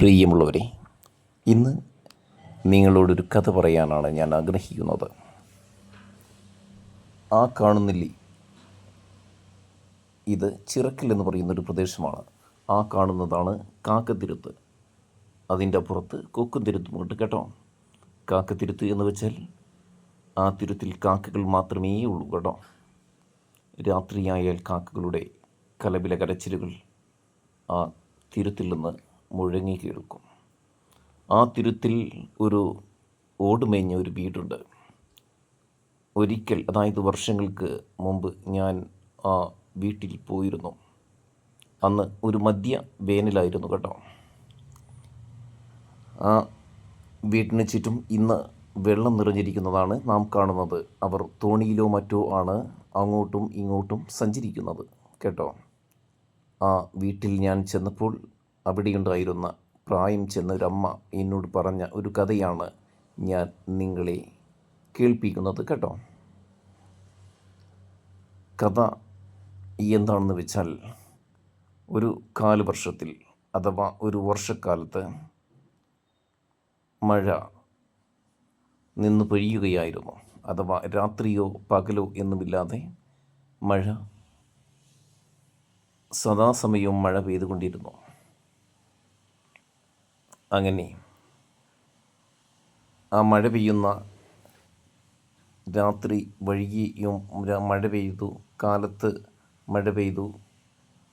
പ്രിയമുള്ളവരെ ഇന്ന് നിങ്ങളോടൊരു കഥ പറയാനാണ് ഞാൻ ആഗ്രഹിക്കുന്നത്. ആ കാണുന്നില്ലി ഇത് ചിറക്കൽ എന്ന് പറയുന്നൊരു പ്രദേശമാണ്. ആ കാണുന്നതാണ് കാക്കത്തിരുത്ത്. അതിന്റെ അപ്പുറത്ത് കൊക്കുംതിരുത്തുമുണ്ട് കേട്ടോ. കാക്കത്തിരുത്ത് എന്ന് വെച്ചാൽ ആ തിരുത്തിൽ കാക്കകൾ മാത്രമേ ഉള്ളൂ കേട്ടോ. രാത്രിയായാൽ കാക്കകളുടെ കലപില കരച്ചിലുകൾ ആ തിരുത്തിൽ നിന്ന് മുഴങ്ങി കേൾക്കും ആ തിരുത്തിൽ ഒരു ഓടുമേഞ്ഞ ഒരു വീടുണ്ട്. ഒരിക്കൽ അതായത് വർഷങ്ങൾക്ക് മുമ്പ് ഞാൻ ആ വീട്ടിൽ പോയിരുന്നു. അന്ന് ഒരു മധ്യ വേനലായിരുന്നു കേട്ടോ. ആ വീട്ടിന് ചുറ്റും ഇന്ന് വെള്ളം നിറഞ്ഞിരിക്കുന്നതാണ് നാം കാണുന്നത്. അവർ തോണിയിലോ മറ്റോ ആണ് അങ്ങോട്ടും ഇങ്ങോട്ടും സഞ്ചരിക്കുന്നത് കേട്ടോ. ആ വീട്ടിൽ ഞാൻ ചെന്നപ്പോൾ അവിടെയുണ്ടായിരുന്ന പ്രായം ചെന്ന ഒരമ്മ എന്നോട് പറഞ്ഞ ഒരു കഥയാണ് ഞാൻ നിങ്ങളെ കേൾപ്പിക്കുന്നത് കേട്ടോ. കഥ എന്താണെന്ന് വെച്ചാൽ ഒരു കാലവർഷത്തിൽ അഥവാ ഒരു വർഷക്കാലത്ത് മഴ നിന്ന് പെയ്യുകയായിരുന്നു. അഥവാ രാത്രിയോ പകലോ എന്നുമില്ലാതെ മഴ സദാസമയവും മഴ പെയ്തുകൊണ്ടിരുന്നു. അങ്ങനെ. ആ മഴ പെയ്യുന്ന രാത്രി വൈകിയും മഴ പെയ്തു കാലത്ത് മഴ പെയ്തു.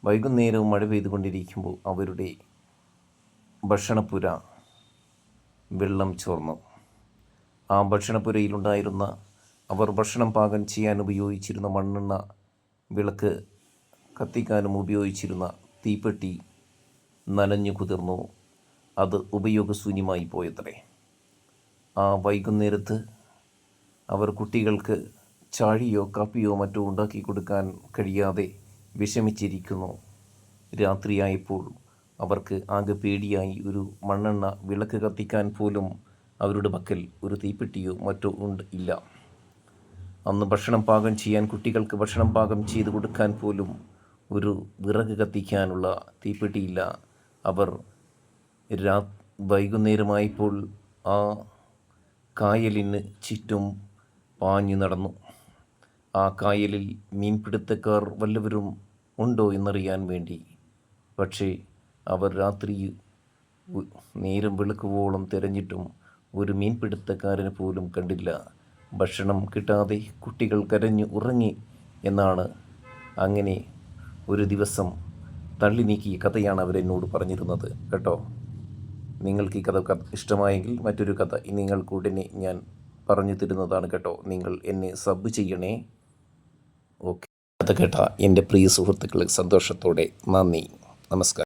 വൈകുന്നേരവും മഴ പെയ്തുകൊണ്ടിരിക്കുമ്പോൾ അവരുടെ ഭക്ഷണപ്പുര വെള്ളം ചോർന്നു. ആ ഭക്ഷണപ്പുരയിലുണ്ടായിരുന്ന അവർ ഭക്ഷണം പാകം ചെയ്യാൻ ഉപയോഗിച്ചിരുന്ന മണ്ണെണ്ണ വിളക്ക് കത്തിക്കാനും ഉപയോഗിച്ചിരുന്ന തീപ്പെട്ടി നനഞ്ഞു കുതിർന്നു. അത് ഉപയോഗശൂന്യമായി പോയത്രേ. ആ വൈകുന്നേരത്ത് അവർ കുട്ടികൾക്ക് ചാഴിയോ കാപ്പിയോ മറ്റോ ഉണ്ടാക്കി കൊടുക്കാൻ കഴിയാതെ വിഷമിച്ചിരിക്കുന്നു. രാത്രിയായപ്പോൾ അവർക്ക് ആകെ പേടിയായി ഒരു മണ്ണെണ്ണ വിളക്ക് കത്തിക്കാൻ പോലും അവരുടെ പക്കൽ ഒരു തീപ്പെട്ടിയോ മറ്റോ ഉണ്ട് ഇല്ല. അന്ന് ഭക്ഷണം പാകം ചെയ്യാൻ കുട്ടികൾക്ക് ഭക്ഷണം പാകം ചെയ്ത് കൊടുക്കാൻ പോലും ഒരു വിറക് കത്തിക്കാനുള്ള തീപ്പെട്ടിയില്ല. അവർ രാ വൈകുന്നേരമായപ്പോൾ ആ കായലിന് ചുറ്റും പാഞ്ഞു നടന്നു. ആ കായലിൽ മീൻപിടുത്തക്കാർ വല്ലവരും ഉണ്ടോ എന്നറിയാൻ വേണ്ടി. പക്ഷേ അവർ രാത്രി നേരം വെളുക്കുവോളം തിരഞ്ഞിട്ടും ഒരു മീൻപിടുത്തക്കാരനെ പോലും കണ്ടില്ല. ഭക്ഷണം കിട്ടാതെ കുട്ടികൾ കരഞ്ഞു ഉറങ്ങി എന്നാണ് അങ്ങനെ ഒരു ദിവസം തള്ളി നീക്കിയ കഥയാണ് അവരെന്നോട് പറഞ്ഞിരുന്നത്. കേട്ടോ? നിങ്ങൾക്ക് ഈ കഥ ഇഷ്ടമായെങ്കിൽ മറ്റൊരു കഥ നിങ്ങൾക്ക് ഉടനെ ഞാൻ പറഞ്ഞു തരുന്നതാണ് കേട്ടോ. നിങ്ങൾ എന്നെ സബ് ചെയ്യണേ. ഓക്കെ കഥ കേട്ട എന്റെ പ്രിയ സുഹൃത്തുക്കളെ സന്തോഷത്തോടെ നന്ദി. നമസ്കാരം.